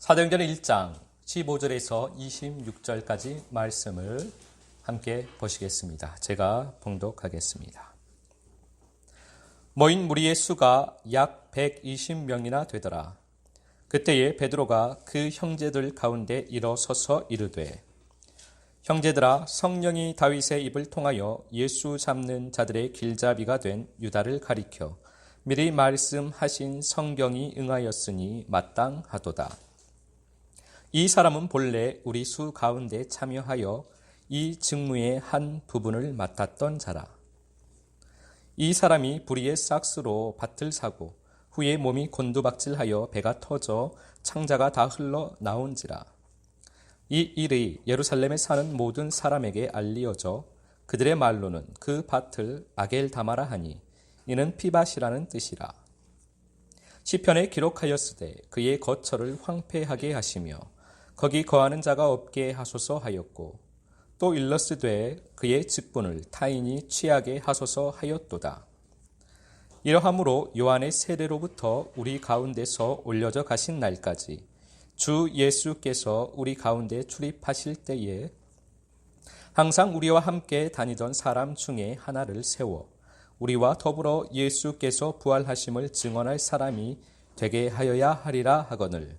사도행전 1장 15절에서 26절까지 말씀을 함께 보시겠습니다. 제가 봉독하겠습니다. 모인 무리의 수가 약 120명이나 되더라. 그때에 베드로가 그 형제들 가운데 일어서서 이르되 형제들아 성령이 다윗의 입을 통하여 예수 잡는 자들의 길잡이가 된 유다를 가리켜 미리 말씀하신 성경이 응하였으니 마땅하도다. 이 사람은 본래 우리 수 가운데 참여하여 이 직무의 한 부분을 맡았던 자라. 이 사람이 불의의 싹스로 밭을 사고 후에 몸이 곤두박질하여 배가 터져 창자가 다 흘러 나온지라. 이 일이 예루살렘에 사는 모든 사람에게 알리어져 그들의 말로는 그 밭을 아겔 다마라 하니 이는 피밭이라는 뜻이라. 시편에 기록하였으되 그의 거처를 황폐하게 하시며 거기 거하는 자가 없게 하소서 하였고 또 일러스되 그의 직분을 타인이 취하게 하소서 하였도다. 이러함으로 요한의 세례로부터 우리 가운데서 올려져 가신 날까지 주 예수께서 우리 가운데 출입하실 때에 항상 우리와 함께 다니던 사람 중에 하나를 세워 우리와 더불어 예수께서 부활하심을 증언할 사람이 되게 하여야 하리라 하거늘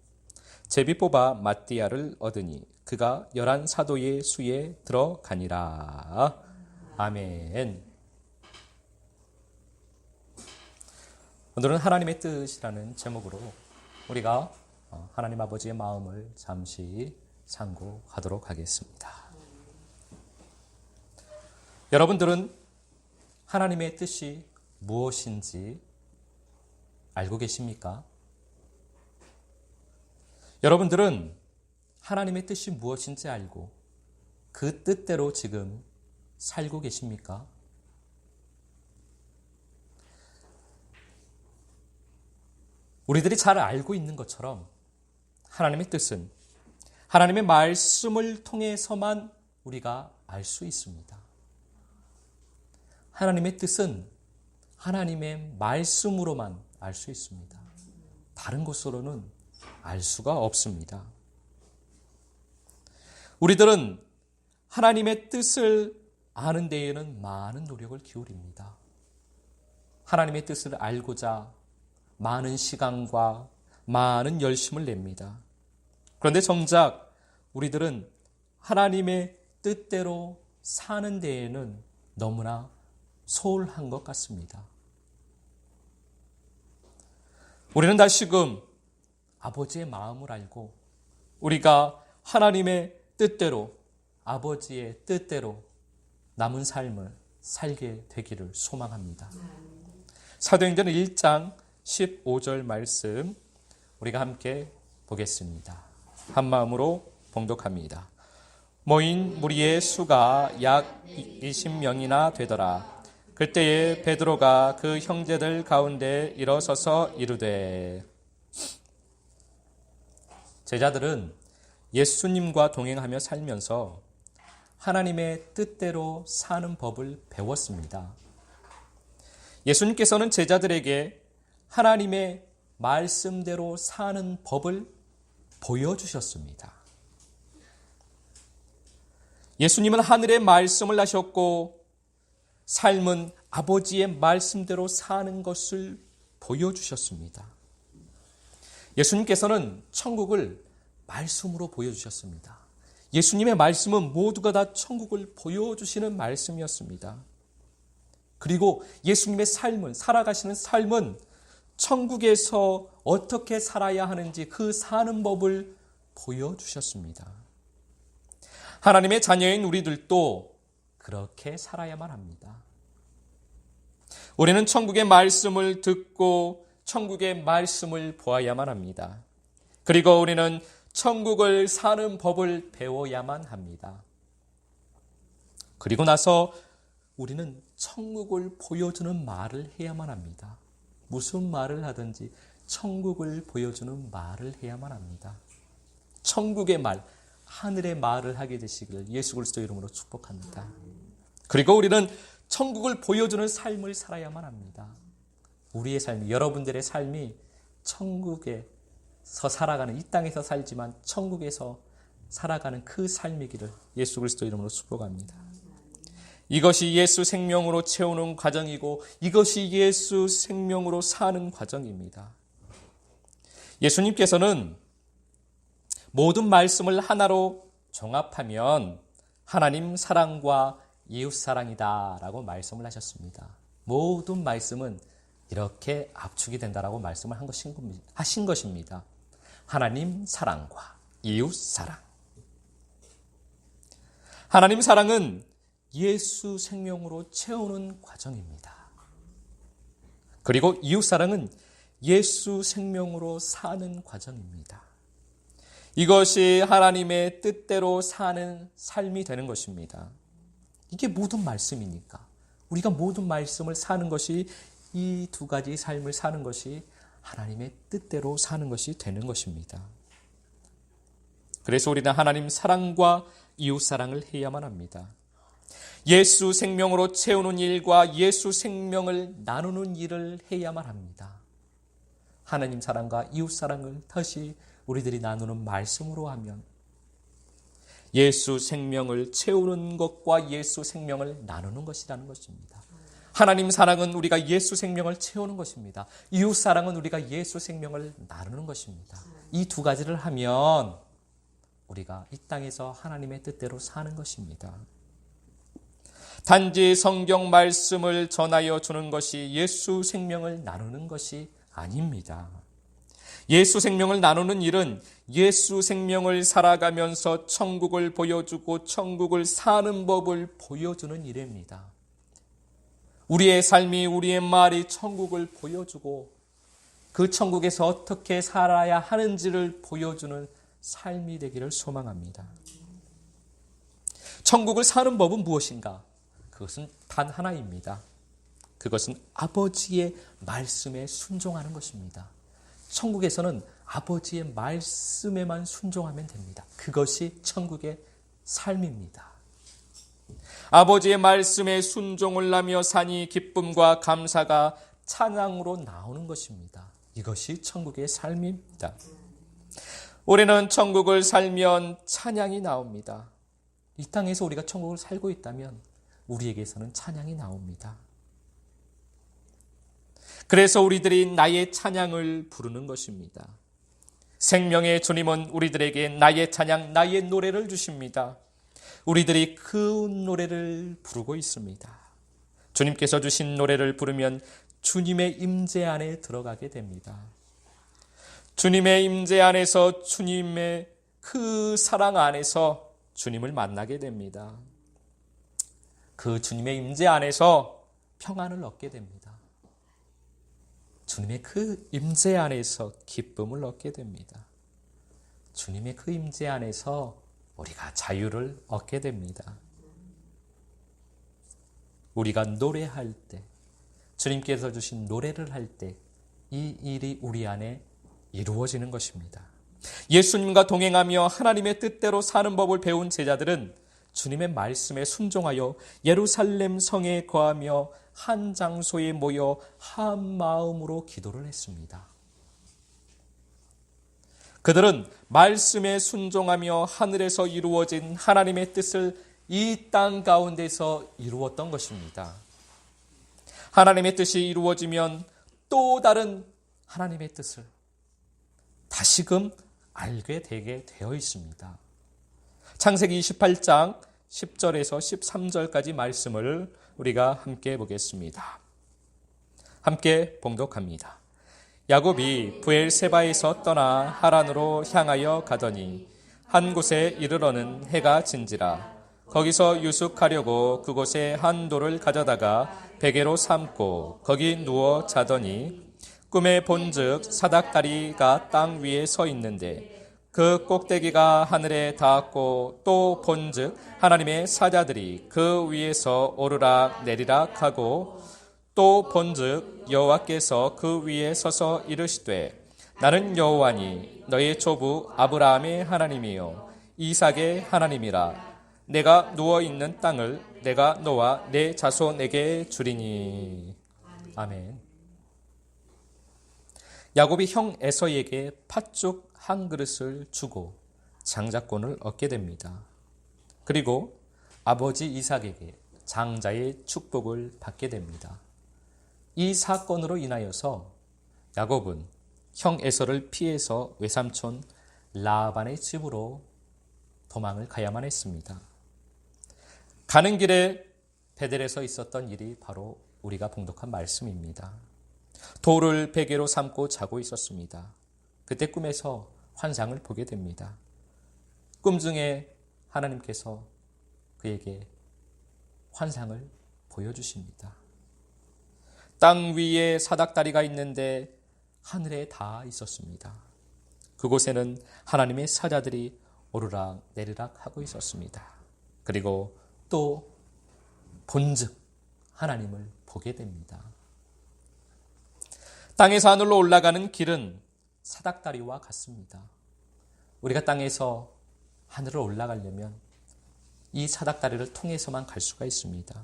제비 뽑아 마띠아를 얻으니 그가 열한 사도의 수에 들어가니라. 아멘. 오늘은 하나님의 뜻이라는 제목으로 우리가 하나님 아버지의 마음을 잠시 상고하도록 하겠습니다. 여러분들은 하나님의 뜻이 무엇인지 알고 계십니까? 여러분들은 하나님의 뜻이 무엇인지 알고 그 뜻대로 지금 살고 계십니까? 우리들이 잘 알고 있는 것처럼 하나님의 뜻은 하나님의 말씀을 통해서만 우리가 알 수 있습니다. 하나님의 뜻은 하나님의 말씀으로만 알 수 있습니다. 다른 곳으로는 알 수가 없습니다. 우리들은 하나님의 뜻을 아는 데에는 많은 노력을 기울입니다. 하나님의 뜻을 알고자 많은 시간과 많은 열심을 냅니다. 그런데 정작 우리들은 하나님의 뜻대로 사는 데에는 너무나 소홀한 것 같습니다. 우리는 다시금 아버지의 마음을 알고 우리가 하나님의 뜻대로 아버지의 뜻대로 남은 삶을 살게 되기를 소망합니다. 사도행전 1장 15절 말씀 우리가 함께 보겠습니다. 한 마음으로 봉독합니다. 모인 무리의 수가 약 20명이나 되더라. 그때에 베드로가 그 형제들 가운데 일어서서 이르되 제자들은 예수님과 동행하며 살면서 하나님의 뜻대로 사는 법을 배웠습니다. 예수님께서는 제자들에게 하나님의 말씀대로 사는 법을 보여주셨습니다. 예수님은 하늘의 말씀을 하셨고 삶은 아버지의 말씀대로 사는 것을 보여주셨습니다. 예수님께서는 천국을 말씀으로 보여주셨습니다. 예수님의 말씀은 모두가 다 천국을 보여주시는 말씀이었습니다. 그리고 예수님의 삶은, 살아가시는 삶은 천국에서 어떻게 살아야 하는지 그 사는 법을 보여주셨습니다. 하나님의 자녀인 우리들도 그렇게 살아야만 합니다. 우리는 천국의 말씀을 듣고 천국의 말씀을 보아야만 합니다. 그리고 우리는 천국을 사는 법을 배워야만 합니다. 그리고 나서 우리는 천국을 보여주는 말을 해야만 합니다. 무슨 말을 하든지 천국을 보여주는 말을 해야만 합니다. 천국의 말, 하늘의 말을 하게 되시기를 예수 그리스도 이름으로 축복합니다. 그리고 우리는 천국을 보여주는 삶을 살아야만 합니다. 우리의 삶이 여러분들의 삶이 천국에서 살아가는 이 땅에서 살지만 천국에서 살아가는 그 삶이기를 예수 그리스도 이름으로 축복합니다. 이것이 예수 생명으로 채우는 과정이고 이것이 예수 생명으로 사는 과정입니다. 예수님께서는 모든 말씀을 하나로 종합하면 하나님 사랑과 이웃 사랑이다라고 말씀을 하셨습니다. 모든 말씀은 이렇게 압축이 된다라고 말씀을 한 것인, 하신 것입니다. 하나님 사랑과 이웃 사랑. 하나님 사랑은 예수 생명으로 채우는 과정입니다. 그리고 이웃 사랑은 예수 생명으로 사는 과정입니다. 이것이 하나님의 뜻대로 사는 삶이 되는 것입니다. 이게 모든 말씀이니까. 우리가 모든 말씀을 사는 것이 이 두 가지 삶을 사는 것이 하나님의 뜻대로 사는 것이 되는 것입니다. 그래서 우리는 하나님 사랑과 이웃 사랑을 해야만 합니다. 예수 생명으로 채우는 일과 예수 생명을 나누는 일을 해야만 합니다. 하나님 사랑과 이웃 사랑을 다시 우리들이 나누는 말씀으로 하면 예수 생명을 채우는 것과 예수 생명을 나누는 것이라는 것입니다. 하나님 사랑은 우리가 예수 생명을 채우는 것입니다. 이웃 사랑은 우리가 예수 생명을 나누는 것입니다. 이 두 가지를 하면 우리가 이 땅에서 하나님의 뜻대로 사는 것입니다. 단지 성경 말씀을 전하여 주는 것이 예수 생명을 나누는 것이 아닙니다. 예수 생명을 나누는 일은 예수 생명을 살아가면서 천국을 보여주고 천국을 사는 법을 보여주는 일입니다. 우리의 삶이 우리의 말이 천국을 보여주고 그 천국에서 어떻게 살아야 하는지를 보여주는 삶이 되기를 소망합니다. 천국을 사는 법은 무엇인가? 그것은 단 하나입니다. 그것은 아버지의 말씀에 순종하는 것입니다. 천국에서는 아버지의 말씀에만 순종하면 됩니다. 그것이 천국의 삶입니다. 아버지의 말씀에 순종을 하며 사니 기쁨과 감사가 찬양으로 나오는 것입니다. 이것이 천국의 삶입니다. 올해는 천국을 살면 찬양이 나옵니다. 이 땅에서 우리가 천국을 살고 있다면 우리에게서는 찬양이 나옵니다. 그래서 우리들이 나의 찬양을 부르는 것입니다. 생명의 주님은 우리들에게 나의 찬양, 나의 노래를 주십니다. 우리들이 그 노래를 부르고 있습니다. 주님께서 주신 노래를 부르면 주님의 임재 안에 들어가게 됩니다. 주님의 임재 안에서 주님의 그 사랑 안에서 주님을 만나게 됩니다. 그 주님의 임재 안에서 평안을 얻게 됩니다. 주님의 그 임재 안에서 기쁨을 얻게 됩니다. 주님의 그 임재 안에서 우리가 자유를 얻게 됩니다. 우리가 노래할 때, 주님께서 주신 노래를 할 때, 이 일이 우리 안에 이루어지는 것입니다. 예수님과 동행하며 하나님의 뜻대로 사는 법을 배운 제자들은 주님의 말씀에 순종하여 예루살렘 성에 거하며 한 장소에 모여 한 마음으로 기도를 했습니다. 그들은 말씀에 순종하며 하늘에서 이루어진 하나님의 뜻을 이 땅 가운데서 이루었던 것입니다. 하나님의 뜻이 이루어지면 또 다른 하나님의 뜻을 다시금 알게 되게 되어 있습니다. 창세기 28장 10절에서 13절까지 말씀을 우리가 함께 보겠습니다. 함께 봉독합니다. 야곱이 부엘세바에서 떠나 하란으로 향하여 가더니 한 곳에 이르러는 해가 진지라. 거기서 유숙하려고 그곳에 한 돌을 가져다가 베개로 삼고 거기 누워 자더니 꿈에 본즉 사닥다리가 땅 위에 서 있는데 그 꼭대기가 하늘에 닿았고 또 본즉 하나님의 사자들이 그 위에서 오르락 내리락 하고 또 본즉 여호와께서 그 위에 서서 이르시되 나는 여호와니 너의 조부 아브라함의 하나님이요 이삭의 하나님이라 내가 누워 있는 땅을 내가 너와 내 자손에게 주리니 아멘. 야곱이 형 에서에게 팥죽 한 그릇을 주고 장자권을 얻게 됩니다. 그리고 아버지 이삭에게 장자의 축복을 받게 됩니다. 이 사건으로 인하여서 야곱은 형 에서를 피해서 외삼촌 라반의 집으로 도망을 가야만 했습니다. 가는 길에 베델에서 있었던 일이 바로 우리가 봉독한 말씀입니다. 돌을 베개로 삼고 자고 있었습니다. 그때 꿈에서 환상을 보게 됩니다. 꿈 중에 하나님께서 그에게 환상을 보여주십니다. 땅 위에 사닥다리가 있는데 하늘에 닿아 있었습니다. 그곳에는 하나님의 사자들이 오르락 내리락 하고 있었습니다. 그리고 또 본즉 하나님을 보게 됩니다. 땅에서 하늘로 올라가는 길은 사닥다리와 같습니다. 우리가 땅에서 하늘을 올라가려면 이 사닥다리를 통해서만 갈 수가 있습니다.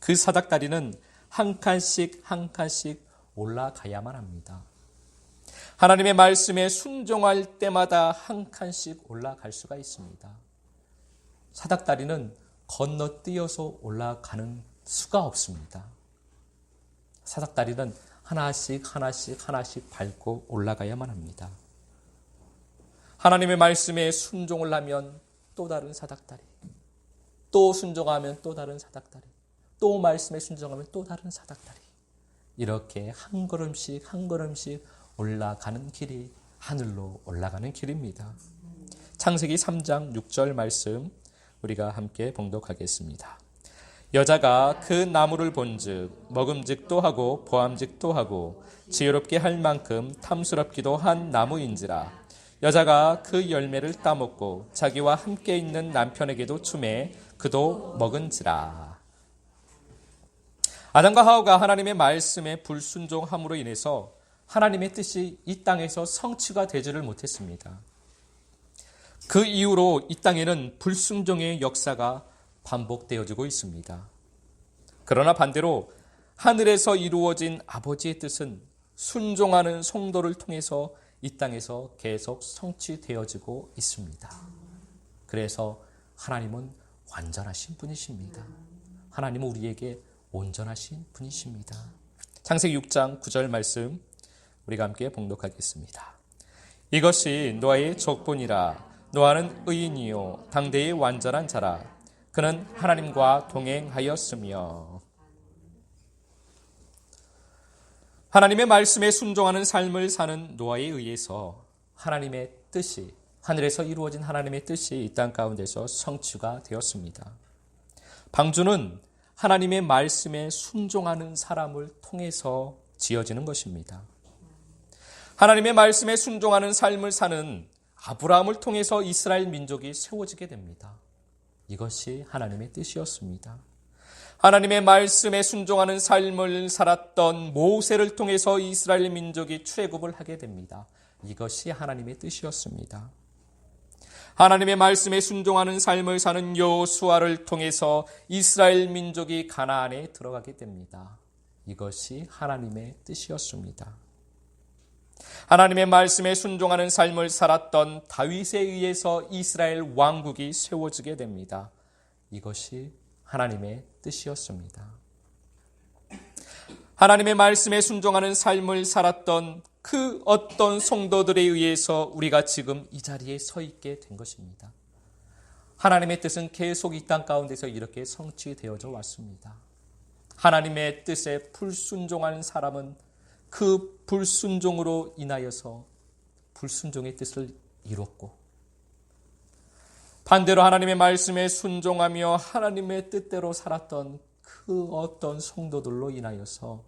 그 사닥다리는 한 칸씩 한 칸씩 올라가야만 합니다. 하나님의 말씀에 순종할 때마다 한 칸씩 올라갈 수가 있습니다. 사닥다리는 건너뛰어서 올라가는 수가 없습니다. 사닥다리는 하나씩 하나씩 하나씩 밟고 올라가야만 합니다. 하나님의 말씀에 순종을 하면 또 다른 사닥다리, 또 순종하면 또 다른 사닥다리, 또 말씀에 순종하면 또 다른 사닥다리. 이렇게 한 걸음씩 한 걸음씩 올라가는 길이 하늘로 올라가는 길입니다. 창세기 3장 6절 말씀 우리가 함께 봉독하겠습니다. 여자가 그 나무를 본즉 먹음직도 하고 보암직도 하고 지혜롭게 할 만큼 탐스럽기도 한 나무인지라 여자가 그 열매를 따먹고 자기와 함께 있는 남편에게도 주매 그도 먹은지라 아담과 하와가 하나님의 말씀에 불순종함으로 인해서 하나님의 뜻이 이 땅에서 성취가 되지를 못했습니다. 그 이후로 이 땅에는 불순종의 역사가 반복되어지고 있습니다. 그러나 반대로 하늘에서 이루어진 아버지의 뜻은 순종하는 성도를 통해서 이 땅에서 계속 성취되어지고 있습니다. 그래서 하나님은 완전하신 분이십니다. 하나님은 우리에게 온전하신 분이십니다. 창세기 6장 9절 말씀 우리가 함께 봉독하겠습니다. 이것이 노아의 족본이라 노아는 의인이요 당대의 완전한 자라 그는 하나님과 동행하였으며 하나님의 말씀에 순종하는 삶을 사는 노아에 의해서 하나님의 뜻이 하늘에서 이루어진 하나님의 뜻이 이 땅 가운데서 성취가 되었습니다. 방주는 하나님의 말씀에 순종하는 사람을 통해서 지어지는 것입니다. 하나님의 말씀에 순종하는 삶을 사는 아브라함을 통해서 이스라엘 민족이 세워지게 됩니다. 이것이 하나님의 뜻이었습니다. 하나님의 말씀에 순종하는 삶을 살았던 모세를 통해서 이스라엘 민족이 출애굽을 하게 됩니다. 이것이 하나님의 뜻이었습니다. 하나님의 말씀에 순종하는 삶을 사는 요수아를 통해서 이스라엘 민족이 가나안에 들어가게 됩니다. 이것이 하나님의 뜻이었습니다. 하나님의 말씀에 순종하는 삶을 살았던 다윗에 의해서 이스라엘 왕국이 세워지게 됩니다. 이것이 하나님의 뜻이었습니다. 하나님의 말씀에 순종하는 삶을 살았던 그 어떤 성도들에 의해서 우리가 지금 이 자리에 서 있게 된 것입니다. 하나님의 뜻은 계속 이 땅 가운데서 이렇게 성취되어져 왔습니다. 하나님의 뜻에 불순종하는 사람은 그 불순종으로 인하여서 불순종의 뜻을 이뤘고 반대로 하나님의 말씀에 순종하며 하나님의 뜻대로 살았던 그 어떤 성도들로 인하여서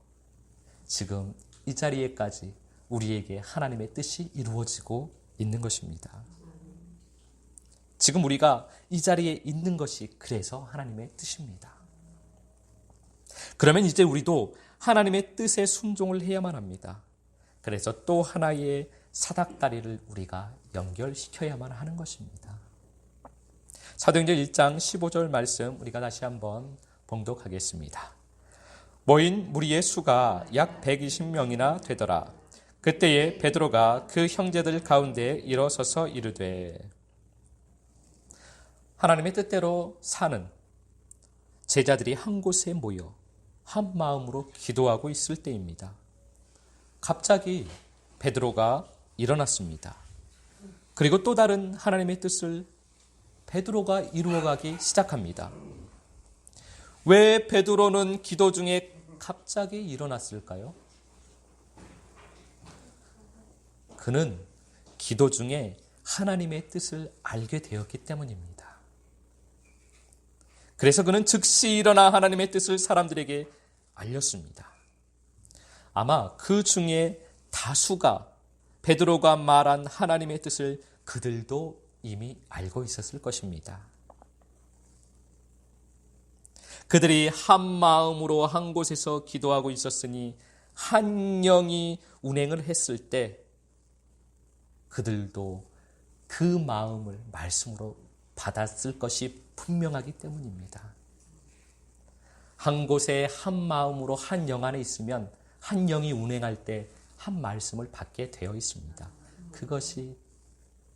지금 이 자리에까지 우리에게 하나님의 뜻이 이루어지고 있는 것입니다. 지금 우리가 이 자리에 있는 것이 그래서 하나님의 뜻입니다. 그러면 이제 우리도 하나님의 뜻에 순종을 해야만 합니다. 그래서 또 하나의 사닥다리를 우리가 연결시켜야만 하는 것입니다. 사도행전 1장 15절 말씀 우리가 다시 한번 봉독하겠습니다. 모인 무리의 수가 약 120명이나 되더라. 그때에 베드로가 그 형제들 가운데 일어서서 이르되 하나님의 뜻대로 사는 제자들이 한 곳에 모여 한 마음으로 기도하고 있을 때입니다. 갑자기 베드로가 일어났습니다. 그리고 또 다른 하나님의 뜻을 베드로가 이루어가기 시작합니다. 왜 베드로는 기도 중에 갑자기 일어났을까요? 그는 기도 중에 하나님의 뜻을 알게 되었기 때문입니다. 그래서 그는 즉시 일어나 하나님의 뜻을 사람들에게 알렸습니다. 아마 그 중에 다수가 베드로가 말한 하나님의 뜻을 그들도 이미 알고 있었을 것입니다. 그들이 한 마음으로 한 곳에서 기도하고 있었으니 한 영이 운행을 했을 때 그들도 그 마음을 말씀으로 받았을 것이 분명하기 때문입니다. 한 곳에 한 마음으로 한 영 안에 있으면 한 영이 운행할 때 한 말씀을 받게 되어 있습니다. 그것이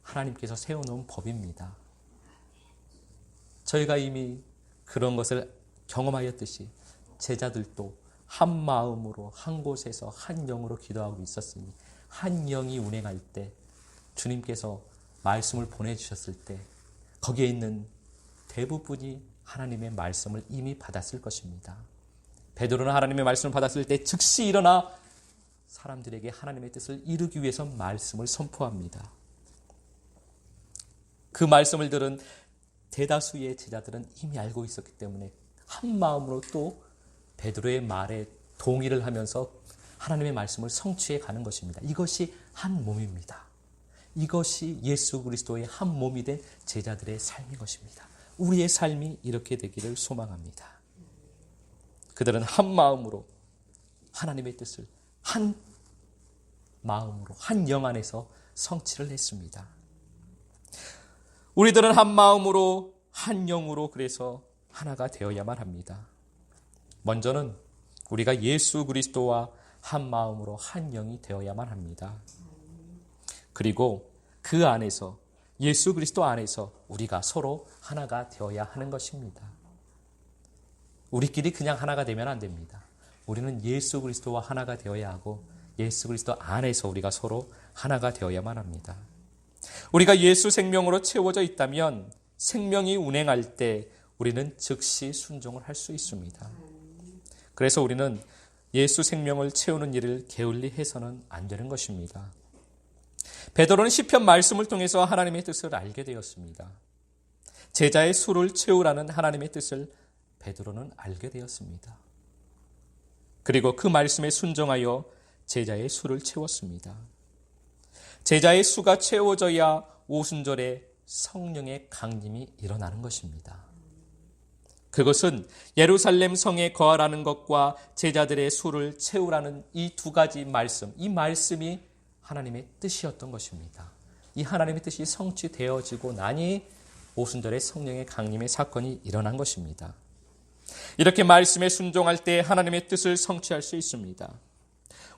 하나님께서 세워놓은 법입니다. 저희가 이미 그런 것을 경험하였듯이 제자들도 한 마음으로 한 곳에서 한 영으로 기도하고 있었으니 한 영이 운행할 때 주님께서 말씀을 보내주셨을 때 거기에 있는 대부분이 하나님의 말씀을 이미 받았을 것입니다. 베드로는 하나님의 말씀을 받았을 때 즉시 일어나 사람들에게 하나님의 뜻을 이루기 위해서 말씀을 선포합니다. 그 말씀을 들은 대다수의 제자들은 이미 알고 있었기 때문에 한 마음으로 또 베드로의 말에 동의를 하면서 하나님의 말씀을 성취해 가는 것입니다. 이것이 한 몸입니다. 이것이 예수 그리스도의 한 몸이 된 제자들의 삶인 것입니다. 우리의 삶이 이렇게 되기를 소망합니다. 그들은 한 마음으로 하나님의 뜻을 한 마음으로 한 영 안에서 성취를 했습니다. 우리들은 한 마음으로 한 영으로 그래서 하나가 되어야만 합니다. 먼저는 우리가 예수 그리스도와 한 마음으로 한 영이 되어야만 합니다. 그리고 그 안에서 예수 그리스도 안에서 우리가 서로 하나가 되어야 하는 것입니다. 우리끼리 그냥 하나가 되면 안 됩니다. 우리는 예수 그리스도와 하나가 되어야 하고 예수 그리스도 안에서 우리가 서로 하나가 되어야만 합니다. 우리가 예수 생명으로 채워져 있다면 생명이 운행할 때 우리는 즉시 순종을 할 수 있습니다. 그래서 우리는 예수 생명을 채우는 일을 게을리 해서는 안 되는 것입니다. 베드로는 시편 말씀을 통해서 하나님의 뜻을 알게 되었습니다. 제자의 수를 채우라는 하나님의 뜻을 베드로는 알게 되었습니다. 그리고 그 말씀에 순종하여 제자의 수를 채웠습니다. 제자의 수가 채워져야 오순절에 성령의 강림이 일어나는 것입니다. 그것은 예루살렘 성에 거하라는 것과 제자들의 수를 채우라는 이 두 가지 말씀, 이 말씀이 하나님의 뜻이었던 것입니다. 이 하나님의 뜻이 성취되어지고 나니 오순절에 성령의 강림의 사건이 일어난 것입니다. 이렇게 말씀에 순종할 때 하나님의 뜻을 성취할 수 있습니다.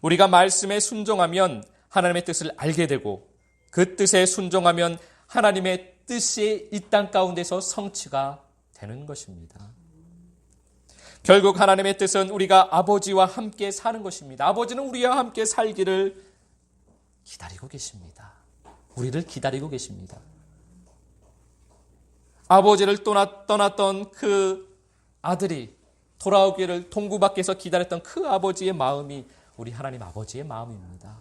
우리가 말씀에 순종하면 하나님의 뜻을 알게 되고 그 뜻에 순종하면 하나님의 뜻이 이 땅 가운데서 성취가 되는 것입니다. 결국 하나님의 뜻은 우리가 아버지와 함께 사는 것입니다. 아버지는 우리와 함께 살기를 기다리고 계십니다. 우리를 기다리고 계십니다. 아버지를 떠났, 떠났던 그 아들이 돌아오기를 동구 밖에서 기다렸던 그 아버지의 마음이 우리 하나님 아버지의 마음입니다.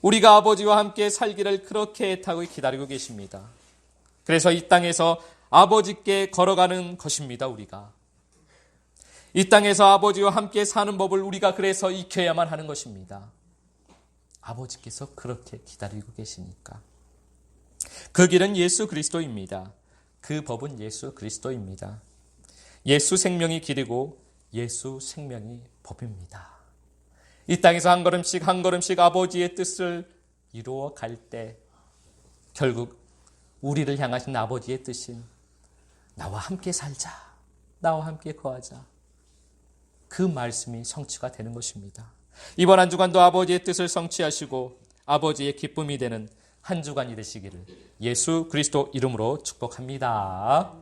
우리가 아버지와 함께 살기를 그렇게 애타고 기다리고 계십니다. 그래서 이 땅에서 아버지께 걸어가는 것입니다, 우리가. 이 땅에서 아버지와 함께 사는 법을 우리가 그래서 익혀야만 하는 것입니다. 아버지께서 그렇게 기다리고 계시니까. 그 길은 예수 그리스도입니다. 그 법은 예수 그리스도입니다. 예수 생명이 길이고 예수 생명이 법입니다. 이 땅에서 한 걸음씩 한 걸음씩 아버지의 뜻을 이루어 갈 때 결국 우리를 향하신 아버지의 뜻인 나와 함께 살자. 나와 함께 거하자. 그 말씀이 성취가 되는 것입니다. 이번 한 주간도 아버지의 뜻을 성취하시고 아버지의 기쁨이 되는 한 주간이 되시기를 예수 그리스도 이름으로 축복합니다.